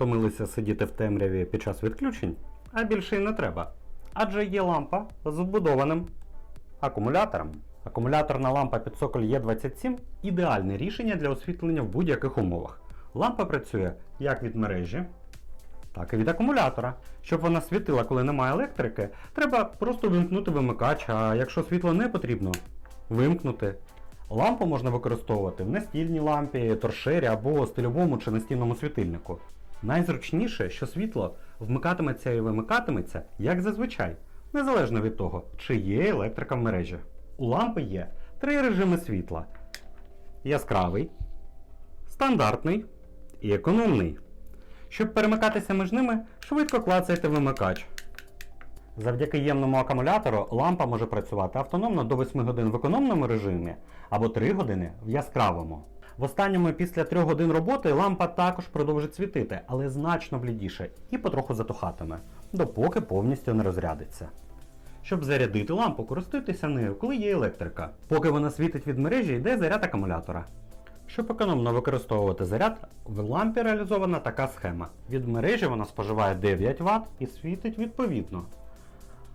втомилися сидіти в темряві під час відключень, а більше й не треба. Адже є лампа з вбудованим акумулятором. Акумуляторна лампа під цоколь Е27 ідеальне рішення для освітлення в будь-яких умовах. Лампа працює як від мережі, так і від акумулятора. Щоб вона світила, коли немає електрики, треба просто вимкнути вимикач, а якщо світло не потрібно, вимкнути. Лампу можна використовувати в настільній лампі, торшері або стильовому чи настільному світильнику. Найзручніше, що світло вмикатиметься і вимикатиметься, як зазвичай, незалежно від того, чи є електрика в мережі. У лампи є три режими світла: яскравий, стандартний і економний. Щоб перемикатися між ними, швидко клацайте вимикач. Завдяки ємному акумулятору лампа може працювати автономно до 8 годин в економному режимі або 3 години в яскравому. В останньому після 3 годин роботи лампа також продовжить світити, але значно блідіше і потроху затухатиме, допоки повністю не розрядиться. Щоб зарядити лампу, користуйтеся нею, коли є електрика. Поки вона світить від мережі, йде заряд акумулятора. Щоб економно використовувати заряд, в лампі реалізована така схема. Від мережі вона споживає 9 Вт і світить відповідно.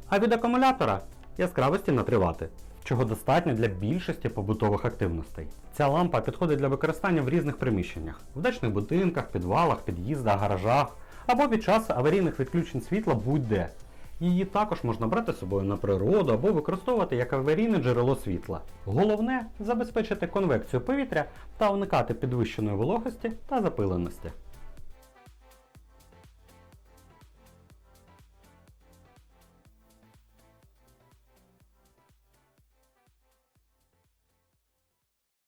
А від акумулятора яскравості на 3 Вт, чого достатньо для більшості побутових активностей. Ця лампа підходить для використання в різних приміщеннях, в дачних будинках, підвалах, під'їздах, гаражах або під час аварійних відключень світла будь-де. Її також можна брати з собою на природу або використовувати як аварійне джерело світла. Головне забезпечити конвекцію повітря та уникати підвищеної вологості та запиленості.